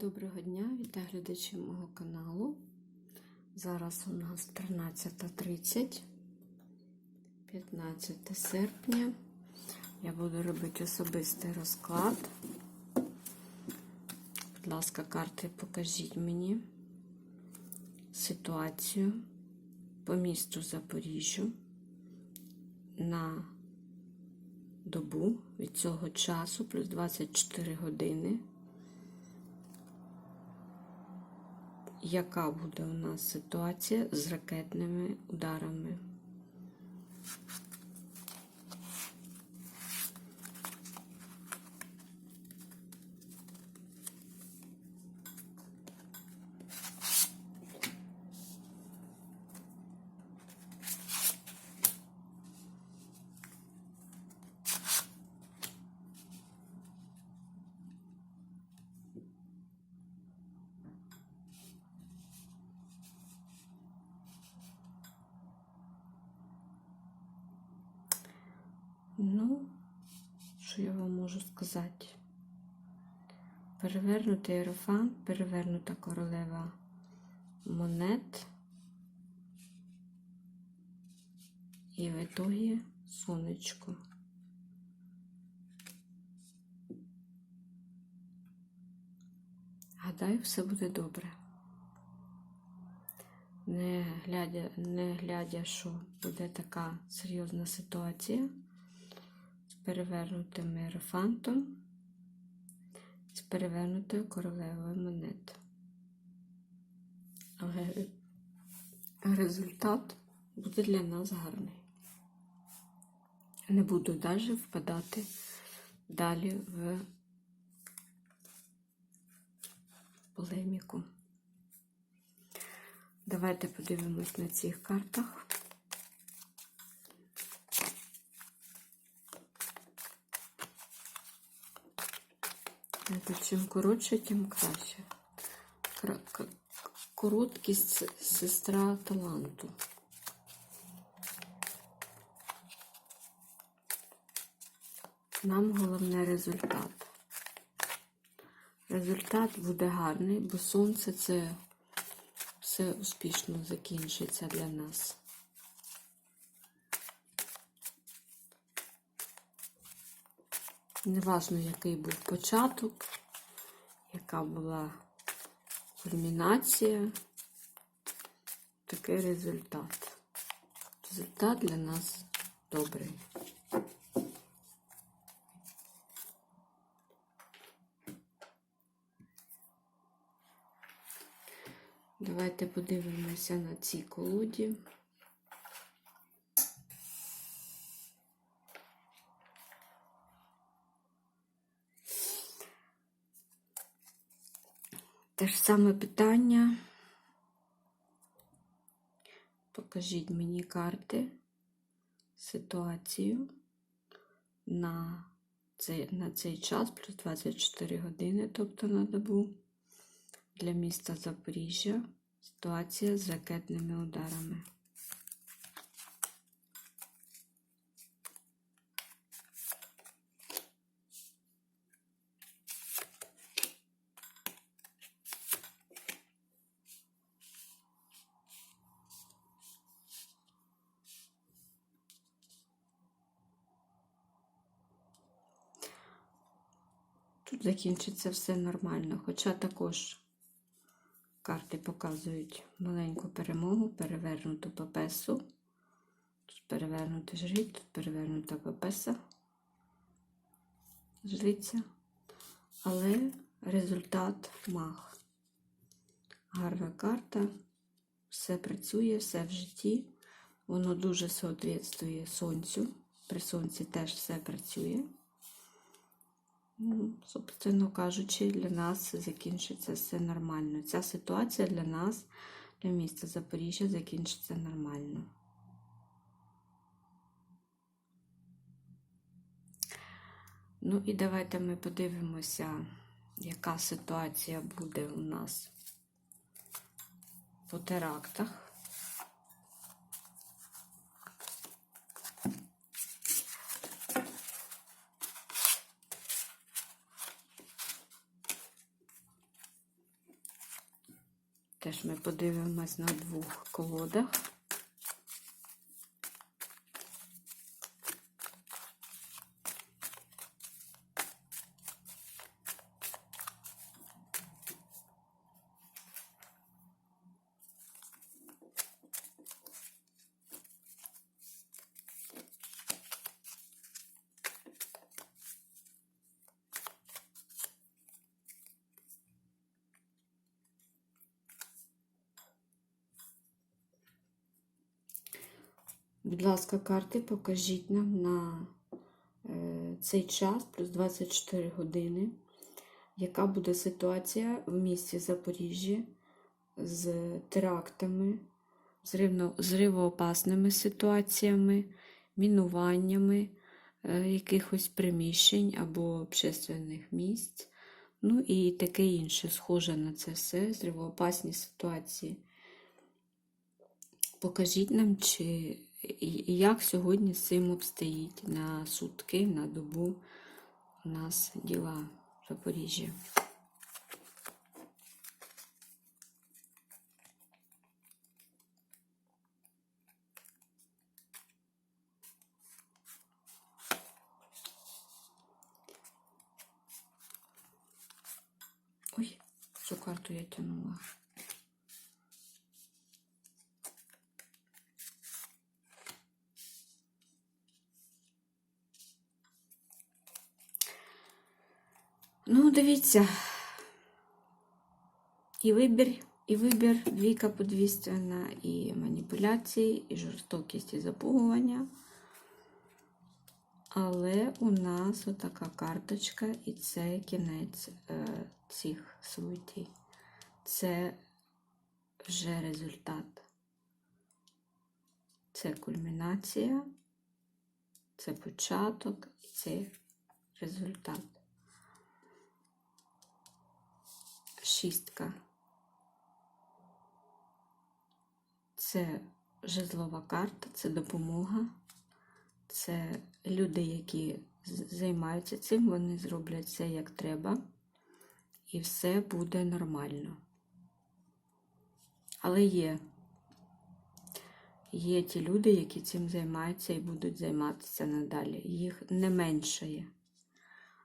Доброго дня, вітаю глядачів мого каналу. Зараз у нас 13.30, 15 серпня. Я буду робити особистий розклад. Будь ласка, карти, покажіть мені ситуацію по місту Запоріжжю на добу від цього часу плюс 24 години. Яка буде у нас ситуація з ракетними ударами. Ну, що я вам сказати? Перевернутий ерофан, перевернута королева монет. І в ітогі сонечко. Гадаю, все буде добре. Не глядя, не глядя, що буде така серйозна ситуація перевернутим ерофантом, з перевернутою королевою монет. Але результат буде для нас гарний. Не буду далі впадати далі в полеміку. Давайте подивимось на цих картах. Це чим коротше, тим краще. Короткість сестра таланту. Нам головне результат. Результат буде гарний, бо сонце це все успішно закінчиться для нас. Неважно, який був початок, яка була кульмінація, такий результат. Результат для нас добрий. Давайте подивимося на ці колоді. Те ж саме питання. Покажіть мені карти, ситуацію на цей, на цей час, плюс 24 години, тобто на добу, для міста Запоріжжя. Ситуація з ракетними ударами. Закінчиться все нормально, хоча також карти показують маленьку перемогу, перевернуту папесу. Тут перевернути жріть, тут перевернута папеса, жриця. Але результат мах. Гарна карта, все працює, все в житті. Воно дуже соответствує сонцю. При сонці теж все працює. Ну, собственно кажучи, для нас закінчиться все нормально. Ця ситуація для нас, для міста Запоріжжя, закінчиться нормально. Ну і давайте ми подивимося, яка ситуація буде у нас по терактах. Теж ми подивимось на двох колодах. Будь ласка, карти покажіть нам на е, цей час, плюс 24 години, яка буде ситуація в місті Запоріжжя з терактами, зривоопасними ситуаціями, мінуваннями е, якихось приміщень або общественних місць. Ну і таке інше, схоже на це все, зривоопасні ситуації. Покажіть нам, чи як сьогодні з цим обстоїть на сутки, на добу у нас діла в Запоріжжі. Ой, цю карту я тянула. Ну, дивіться. І вибір, і вибір, двійка подвійственна, і маніпуляції, і жорстокість, і запугування. Але у нас отака карточка, і це кінець е, цих событий. Це вже результат. Це кульмінація, це початок і це результат. Шістка. Це жезлова карта, це допомога. Це люди, які займаються цим, вони зроблять це як треба, і все буде нормально. Але є. Є ті люди, які цим займаються і будуть займатися надалі. Їх не меншає.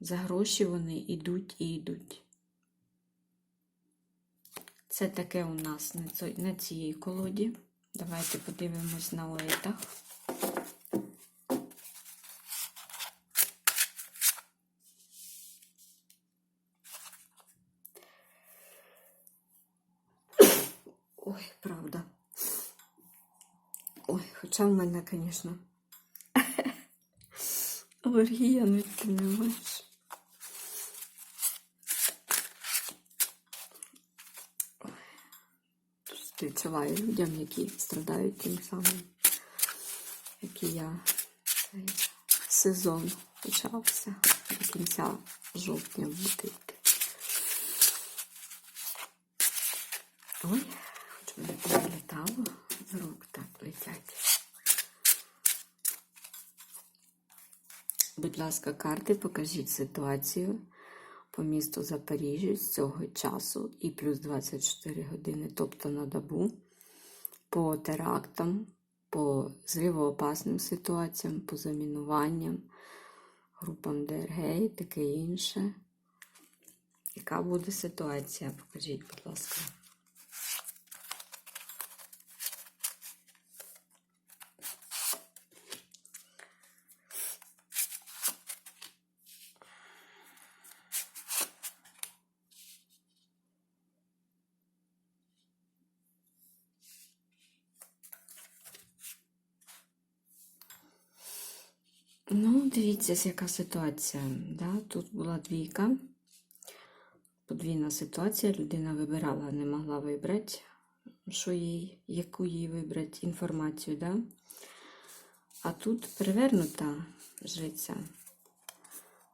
За гроші вони йдуть і йдуть. Це таке у нас на, цій, колоді. Давайте подивимось на летах. Ой, правда. Ой, хоча в мене, звісно, алергія, ну ти не маєш. Співчуваю людям, які страдають тим самим, як я. Цей сезон почався до кінця жовтня буде йти. Ой, хоч мене прилітало з рук, так летять. Будь ласка, карти, покажіть ситуацію по місту Запоріжжя з цього часу і плюс 24 години, тобто на добу, по терактам, по зривоопасним ситуаціям, по замінуванням, групам ДРГ і таке інше. Яка буде ситуація? Покажіть, будь ласка. Ну, дивіться, яка ситуація. Да? Тут була двійка. Подвійна ситуація. Людина вибирала, не могла вибрати, що їй, яку їй вибрати інформацію. Да? А тут перевернута жиця.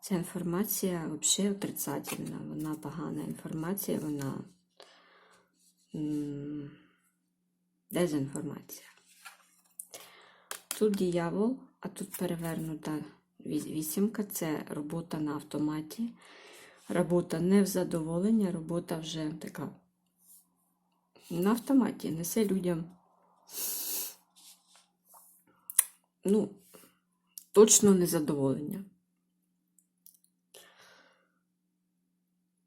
Ця інформація взагалі отрицательна. Вона погана інформація, вона дезінформація. Тут диявол, а тут перевернута вісімка. Це робота на автоматі. Робота не в задоволення, робота вже така на автоматі несе людям. Ну, точно незадоволення.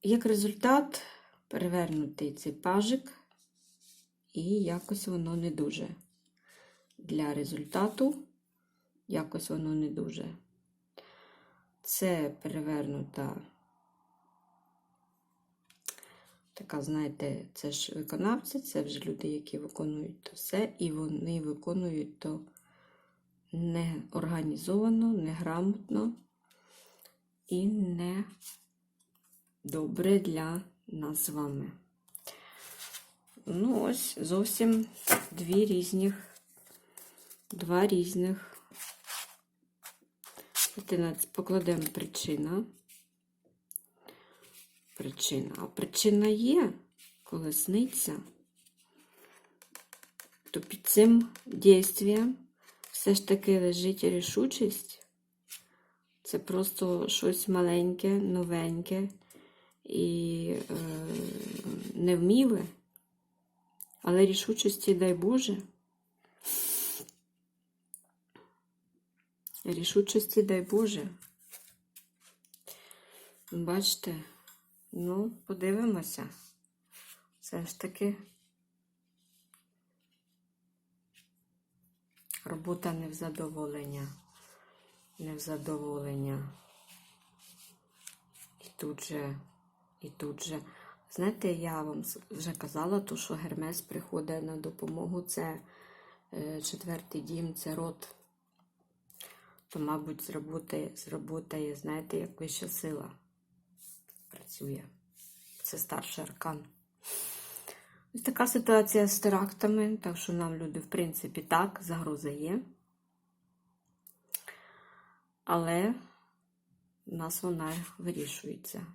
Як результат, перевернутий цей пажик, і якось воно не дуже. Для результату якось воно не дуже. Це перевернута така, знаєте, це ж виконавці, це вже люди, які виконують то все, і вони виконують то не організовано, неграмотно і не добре для нас з вами. Ну, ось зовсім дві різних, два різних. Давайте покладемо причина. Причина. А причина є, коли сниться, то під цим дійством все ж таки лежить рішучість. Це просто щось маленьке, новеньке і е, невміле. Але рішучості, дай Боже. Рішучості, дай Боже. Бачите, ну, подивимося. Все ж таки робота не в задоволення. Не в задоволення. І тут же, і тут же. Знаєте, я вам вже казала, то, що Гермес приходить на допомогу. Це е, четвертий дім, це род. То, мабуть, зработає, зработає, знаєте, як вища сила працює. Це старший аркан. Ось така ситуація з терактами, так що нам люди, в принципі, так, загроза є. Але в нас вона вирішується.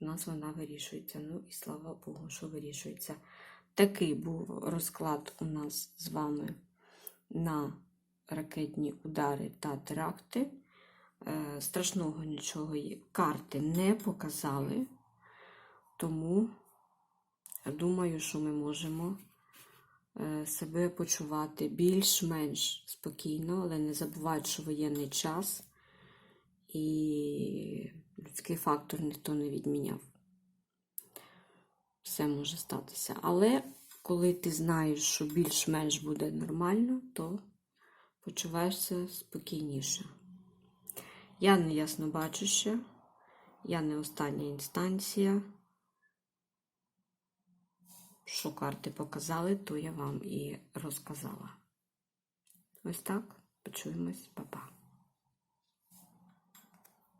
У нас вона вирішується. Ну і слава Богу, що вирішується. Такий був розклад у нас з вами на ракетні удари та теракти. Е, страшного нічого карти не показали, тому думаю, що ми можемо е, себе почувати більш-менш спокійно, але не забувайте, що воєнний час і людський фактор ніхто не відміняв. Все може статися. Але коли ти знаєш, що більш-менш буде нормально, то почуваєшся спокійніше. Я не ясно бачуща, я не остання інстанція. Що карти показали, то я вам і розказала. Ось так. Почуємось, Па-па.